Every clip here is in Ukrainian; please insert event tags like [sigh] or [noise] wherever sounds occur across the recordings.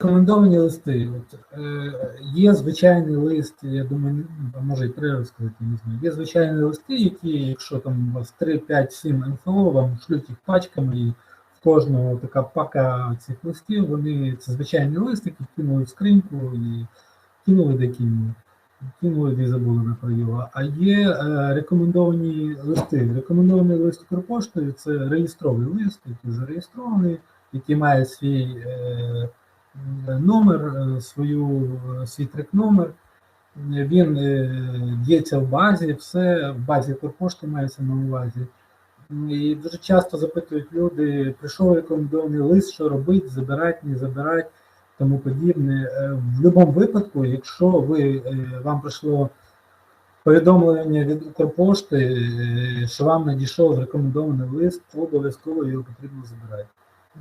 Рекомендовані листи. От, е, є звичайний лист, я думаю, ну, може і треба сказати, не знаю. Є звичайні листи, які, якщо там у вас 3, 5, 7 НФО, вам шлють їх пачками, і в кожного така пака цих листів, вони це звичайний лист, який кинули в скриньку і кинули де кинули. Кинули де забули на його. А є е, рекомендовані листи. Рекомендований лист Укрпоштою це реєстровий лист, який зареєстрований, який має свій. Е, номер, е, свою, е, свій трек-номер. Він е, діється в базі, все в базі Корпошти мається на увазі. І дуже часто запитують люди, прийшов рекомендований лист, що робити, забирати, не забирати, тому подібне. В будь-якому випадку, якщо ви, вам прийшло повідомлення від Укрпошти, що вам надійшов рекомендований лист, обов'язково його потрібно забирати.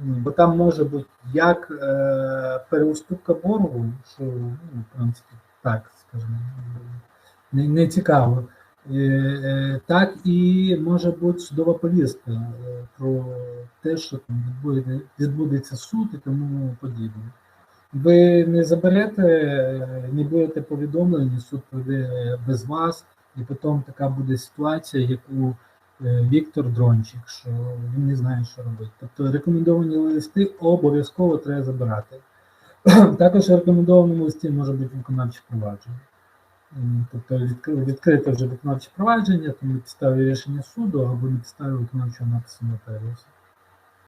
Бо там може бути як е, переуступка боргу, що ну, в принципі так, скажімо, не, не цікаво. Е, е, так і може бути судова повістка про те, що там відбуде, відбудеться суд і тому подібне. Ви не заберете, не будете повідомлені, суд пройде без вас, і потім така буде ситуація, яку Віктор Дрончик, що він не знає, що робити. Тобто рекомендовані листи обов'язково треба забирати. [clears throat] Також в рекомендованому листі може бути виконавче провадження. Тобто відкрите вже виконавче провадження, то на підставі рішення суду або на підставі виконавчого напису нотаріуса.